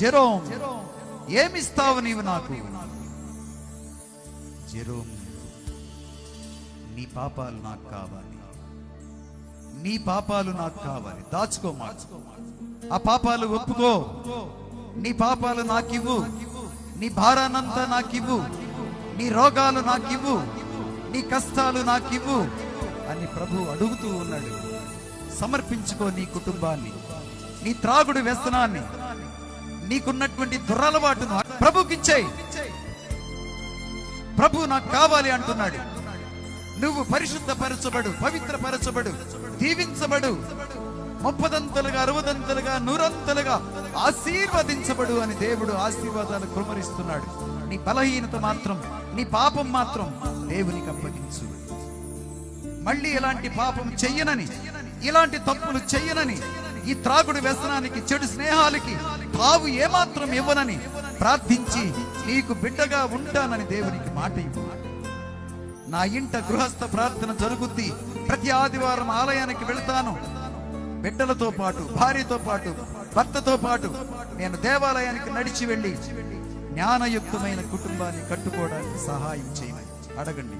Jerome ఏమిస్తావు నీవు నాకు? Jerome నీ పాపాలు నాకు కావాలి. నీ పాపాలు నాకు కావాలి. దాచుకో మార్చుకో ఆ పాపాలు ఒప్పుకో. నీ పాపాలు నాకివ్వు. నీ భారానంతా నాకివ్వు. నీ రోగాలు నాకివ్వు. నీ కష్టాలు నాకివ్వు అని ప్రభు అడుగుతూ ఉన్నాడు. సమర్పించుకో నీ కుటుంబాన్ని. నీ త్రాగుడు వ్యసనాన్ని. నీకున్నటువంటి దురలవాటును ప్రభుకిచ్చేయి ప్రభు నాకు కావాలి అంటున్నాడు. నువ్వు పరిశుద్ధపరచబడు పవిత్రపరచబడు దీవించబడు ముప్పదంతలుగా అరవదంతలుగా నూరంతలుగా ఆశీర్వదించబడు అని దేవుడు ఆశీర్వాదాలు కుమరిస్తున్నాడు. నీ బలహీనత మాత్రం నీ పాపం మాత్రం దేవునికి అప్పగించు. మళ్ళీ ఇలాంటి పాపం చెయ్యనని ఇలాంటి తప్పులు చెయ్యనని ఈ త్రాగుడు వ్యసనానికి చెడు స్నేహాలకి తావు ఏమాత్రం ఇవ్వనని ప్రార్థించి నీకు బిడ్డగా ఉంటానని దేవునికి మాట ఇవ్వు. నా ఇంట గృహస్థ ప్రార్థన జరుగుద్ది. ప్రతి ఆదివారం ఆలయానికి వెళ్తాను. బిడ్డలతో పాటు భార్యతో పాటు భర్తతో పాటు నేను దేవాలయానికి నడిచి వెళ్ళి జ్ఞానయుక్తమైన కుటుంబాన్ని కట్టుకోవడానికి సహాయం చేయమని అడగండి.